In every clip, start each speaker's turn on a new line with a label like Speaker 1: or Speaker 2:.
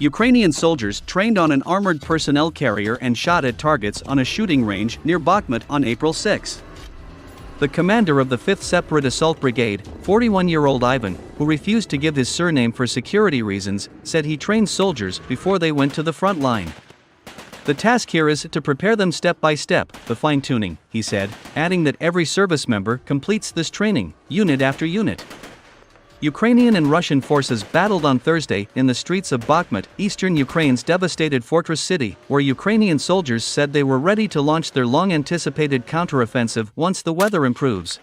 Speaker 1: Ukrainian soldiers trained on an armored personnel carrier and shot at targets on a shooting range near Bakhmut on April 6. The commander of the 5th Separate Assault Brigade, 41 year old Ivan, who refused to give his surname for security reasons, said he trained soldiers before they went to the front line. The task here is to prepare them step by step, the fine tuning, he said, adding that every service member completes this training, unit after unit. Ukrainian and Russian forces battled on Thursday in the streets of Bakhmut, eastern Ukraine's devastated fortress city, where Ukrainian soldiers said they were ready to launch their long anticipated counteroffensive once the weather improves.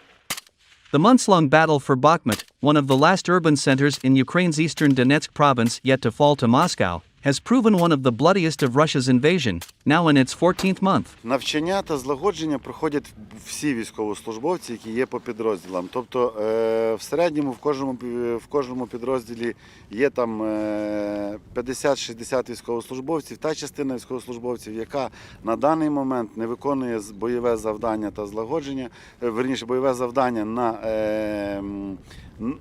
Speaker 1: The months long battle for Bakhmut, one of the last urban centers in Ukraine's eastern Donetsk province yet to fall to Moscow, has proven one of the bloodiest of Russia's invasion, now in its 14th month.
Speaker 2: Навчання та злагодження проходять всі військовослужбовці, які є по підрозділам. Тобто е, в середньому в кожному, в кожному підрозділі є там е, 50-60 військовослужбовців, та частина військовослужбовців, яка на даний момент не виконує бойове завдання та злагодження, е, верніше бойове завдання на е,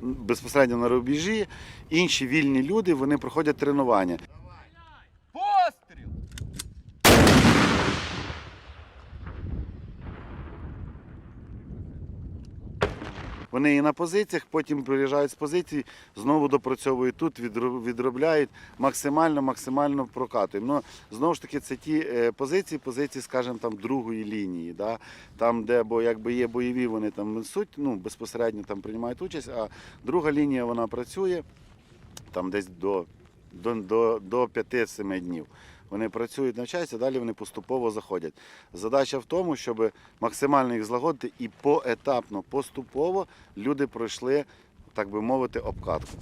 Speaker 2: безпосередньо на рубежі. Інші вільні люди вони проходять тренування. Вони і на позиціях, потім приїжджають з позицій, знову допрацьовують тут, відробляють максимально, максимально прокатуємо. Ну, знову ж таки, це ті е, позиції, позиції, скажімо, там другої лінії, да? там, де бо, якби є бойові, вони там несуть, ну, безпосередньо там приймають участь, а друга лінія вона працює там десь до, до, до, до 5-7 днів. Вони працюють, навчаються, далі вони поступово заходять. Задача в тому, щоб максимально їх злагодити і поетапно, поступово люди пройшли, так би мовити, обкатку.